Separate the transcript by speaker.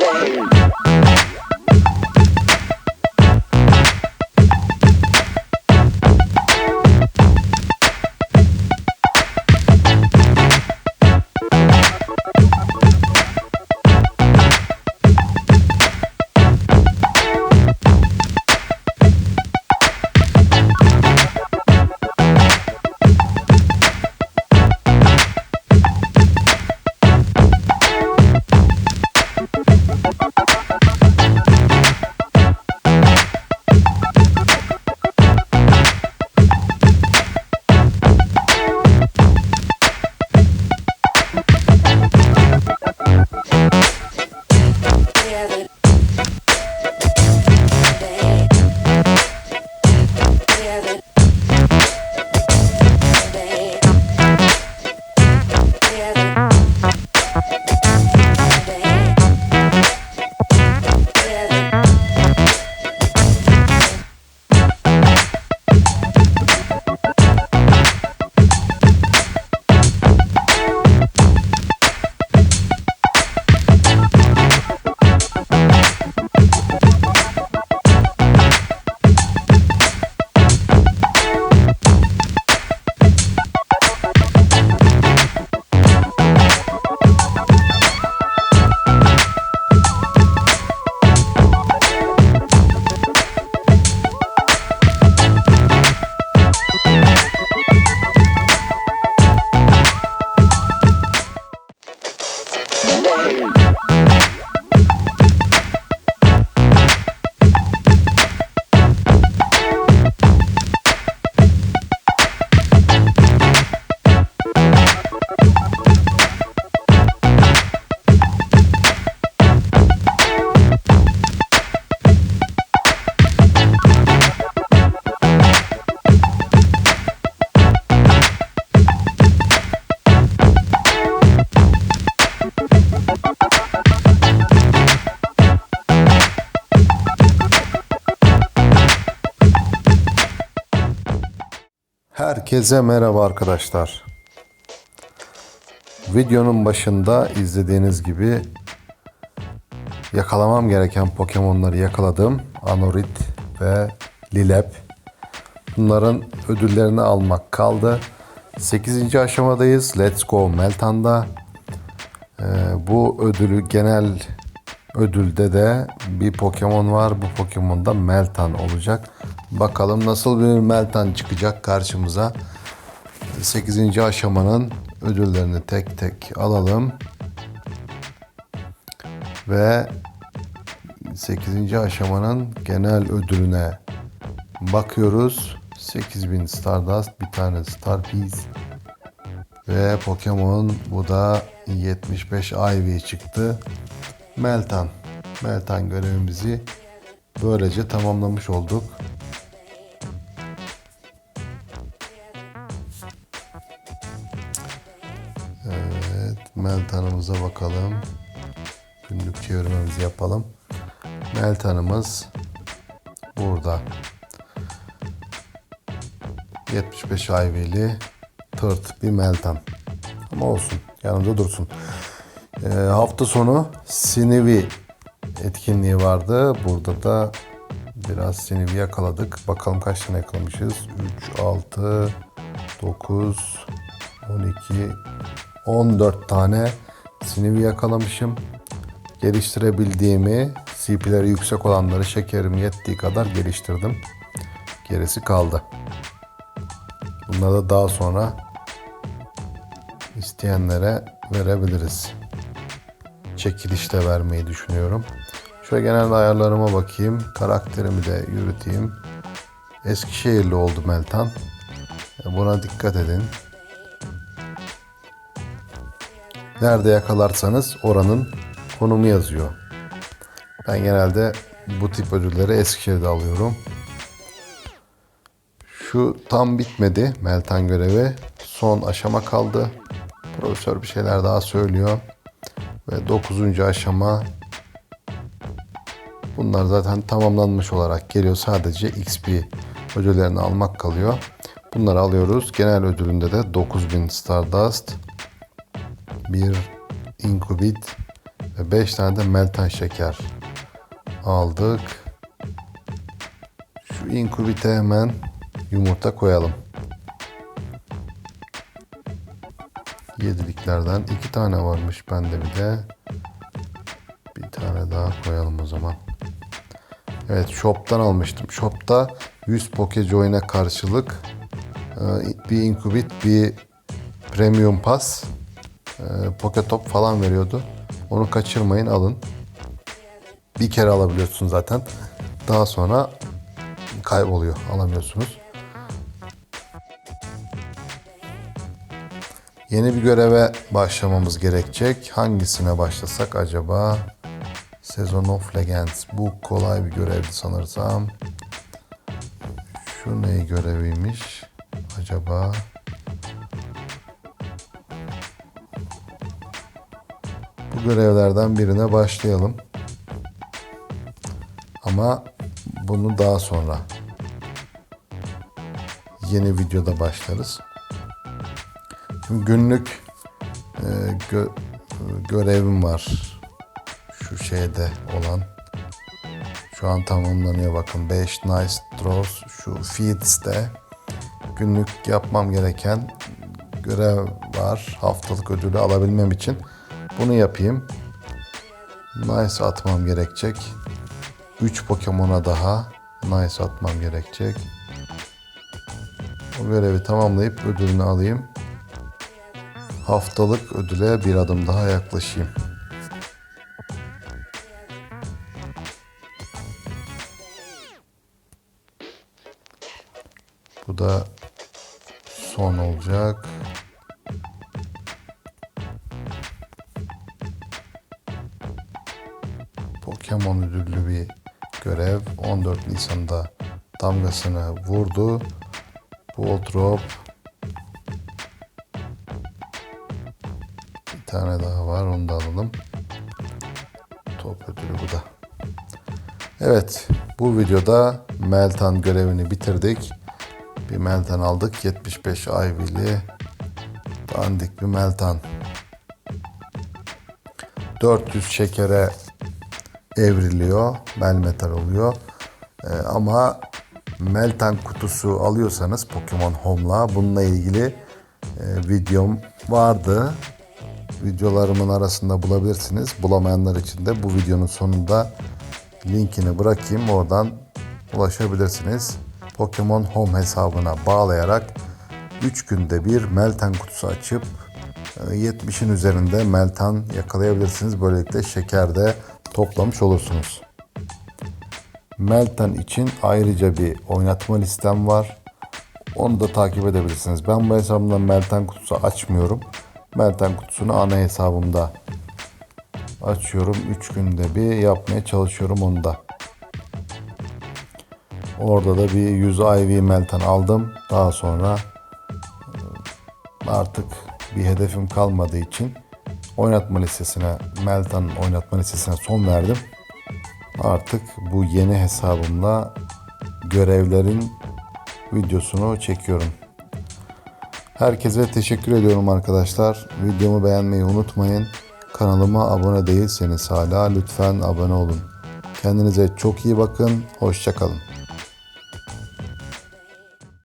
Speaker 1: Wednesday. Herkese merhaba arkadaşlar. Videonun başında izlediğiniz gibi yakalamam gereken Pokemon'ları yakaladım. Anorit ve Lilep. Bunların ödüllerini almak kaldı. 8. aşamadayız. Let's Go Meltan'da. Ee, bu ödülü genel ödülde de bir Pokemon var. Bu Pokemon da Meltan olacak. Bakalım nasıl bir Meltan çıkacak karşımıza. 8. aşamanın ödüllerini tek tek alalım. Ve 8. aşamanın genel ödülüne bakıyoruz. 8000 Stardust, bir tane Star Piece ve Pokemon bu da 75 Ivy çıktı. Meltan. Meltan görevimizi böylece tamamlamış olduk. Meltan'ımıza bakalım. Günlük çevirmemizi yapalım. Meltan'ımız burada. 75 Ivy'li tırt bir Meltan. Ama olsun. Yanımda dursun. Ee, hafta sonu Sinivi etkinliği vardı. Burada da biraz Sinivi yakaladık. Bakalım kaç tane yakalamışız. 3, 6, 9, 12, 14 tane Sinivi yakalamışım. Geliştirebildiğimi, CP'leri yüksek olanları şekerim yettiği kadar geliştirdim. Gerisi kaldı. Bunları da daha sonra isteyenlere verebiliriz. Çekilişte vermeyi düşünüyorum. Şöyle genel ayarlarıma bakayım. Karakterimi de yürüteyim. Eskişehirli oldu Meltan. Buna dikkat edin. Nerede yakalarsanız oranın konumu yazıyor. Ben genelde bu tip ödülleri Eskişehir'de alıyorum. Şu tam bitmedi Meltan görevi. Son aşama kaldı. Profesör bir şeyler daha söylüyor. Ve 9. aşama bunlar zaten tamamlanmış olarak geliyor. Sadece XP ödüllerini almak kalıyor. Bunları alıyoruz. Genel ödülünde de 9000 Stardust, bir Incubit ve 5 tane de meltan şeker aldık. Şu inkubite hemen yumurta koyalım. Yediliklerden iki tane varmış bende bir de. Bir tane daha koyalım o zaman. Evet shop'tan almıştım. Shop'ta 100 Poke Join'e karşılık e, bir inkubit bir premium pass Poke Top falan veriyordu. Onu kaçırmayın alın. Bir kere alabiliyorsun zaten. Daha sonra kayboluyor. Alamıyorsunuz. Yeni bir göreve başlamamız gerekecek. Hangisine başlasak acaba? Sezon of Legends. Bu kolay bir görevdi sanırsam. Şu ne göreviymiş acaba? Görevlerden birine başlayalım. Ama bunu daha sonra yeni videoda başlarız. Şimdi günlük e, gö- görevim var. Şu şeyde olan. Şu an tamamlanıyor bakın. 5 nice draws şu feeds'te günlük yapmam gereken görev var. Haftalık ödülü alabilmem için. Bunu yapayım. Nice atmam gerekecek. 3 Pokemon'a daha nice atmam gerekecek. O görevi tamamlayıp ödülünü alayım. Haftalık ödüle bir adım daha yaklaşayım. Bu da son olacak. Pokemon ödüllü bir görev. 14 Nisan'da damgasını vurdu. Voltrop. Bir tane daha var onu da alalım. Top ödülü bu da. Evet bu videoda Meltan görevini bitirdik. Bir Meltan aldık. 75 Ivy'li dandik bir Meltan. 400 şekere evriliyor. Melmetal oluyor. Ee, ama Meltan kutusu alıyorsanız Pokemon Home'la bununla ilgili e, videom vardı. Videolarımın arasında bulabilirsiniz. Bulamayanlar için de bu videonun sonunda linkini bırakayım. Oradan ulaşabilirsiniz. Pokemon Home hesabına bağlayarak 3 günde bir Meltan kutusu açıp e, 70'in üzerinde Meltan yakalayabilirsiniz. Böylelikle şeker de toplamış olursunuz. Meltan için ayrıca bir oynatma listem var. Onu da takip edebilirsiniz. Ben bu hesabımdan Meltan kutusu açmıyorum. Meltan kutusunu ana hesabımda açıyorum. 3 günde bir yapmaya çalışıyorum onu da. Orada da bir 100 IV Meltan aldım. Daha sonra e, artık bir hedefim kalmadığı için oynatma listesine, Meltan oynatma listesine son verdim. Artık bu yeni hesabımla görevlerin videosunu çekiyorum. Herkese teşekkür ediyorum arkadaşlar. Videomu beğenmeyi unutmayın. Kanalıma abone değilseniz hala lütfen abone olun. Kendinize çok iyi bakın. Hoşçakalın.